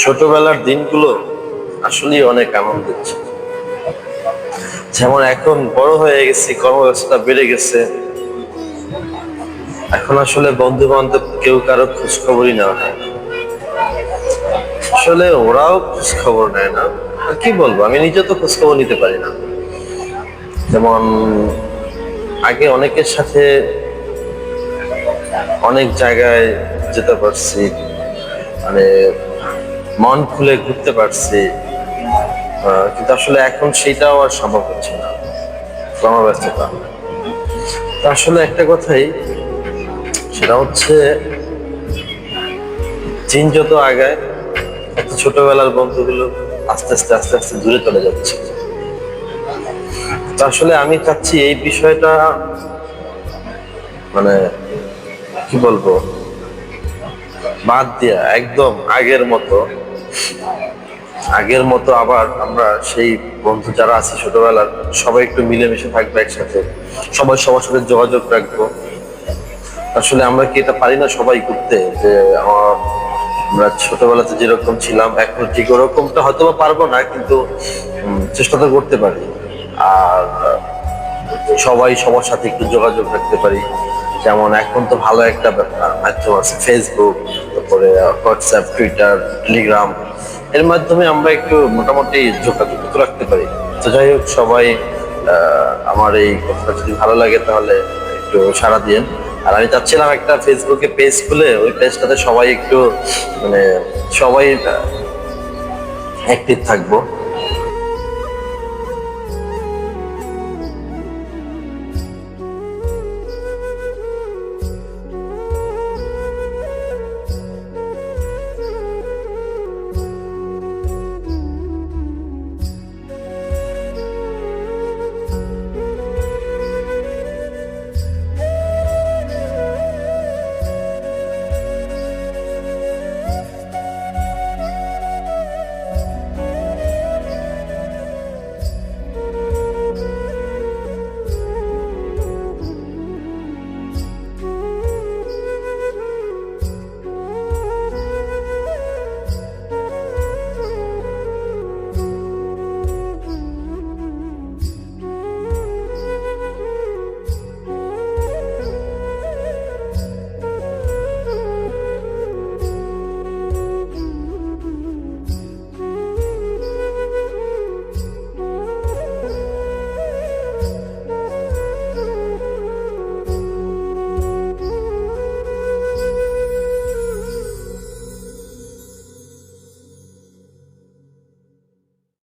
ছোটবেলার দিনগুলো আসলে অনেক আনন্দের ছিল যেমন এখন বড় হয়ে গেছি, কর্মব্যস্ততা বেড়ে গেছে। এখন আসলে বন্ধু বান্ধব কেউ কারও খোঁজ খবরই নেওয়া হয়। আসলে ওরাও খোঁজ খবর নেয় না। আর কি বলব, আমি নিজে তো খোঁজ খবর নিতে পারি না। যেমন আগে অনেকের সাথে অনেক জায়গায় যেতে পারছি। মানে মন খুলে ঘুরতে পারছি। কিন্তু আসলে এখন সেটাও আর সম্ভব হচ্ছে না। কর্মব্যস্ততা। আসলে একটা কথাই, সেটা হচ্ছে দিন যত আগায়, এত ছোটবেলার বন্ধুগুলো আস্তে আস্তে আস্তে আস্তে দূরে চলে যাচ্ছে। আসলে আমি চাচ্ছি এই বিষয়টা মানে কি বলব, বাদ দিয়া, একদম আগের মতো আগের মতো আবার আমরা সেই বন্ধু যারা আছি ছোটবেলার, সবাই একটু মিলেমিশে থাকব একসাথে। সবাই সবার সাথে যোগাযোগ রাখব। আসলে আমরা কি এটা পারি না সবাই করতে? যে আমরা ছোটবেলাতে যেরকম ছিলাম, এখন ঠিক ওরকমটা হয়তো বা পারব না, কিন্তু চেষ্টা তো করতে পারি। আর, সবাই সবার সাথে একটু যোগাযোগ রাখতে পারি। যেমন এখন তো ভালো একটা ব্যাপার- মাধ্যম আছে ফেসবুক তারপরে হোয়াটসঅ্যাপ টুইটার টেলিগ্রাম এর মাধ্যমে আমরা একটু মোটামুটি যোগাযোগ রাখতে পারি। তো যাই হোক, সবাই আমার এই কথাটা যদি ভালো লাগে তাহলে একটু সাড়া দিন আর আমি চাচ্ছিলাম একটা ফেসবুকে পেজ খুলে ওই পেজটাতে সবাই একটু মানে সবাই অ্যাক্টিভ থাকব।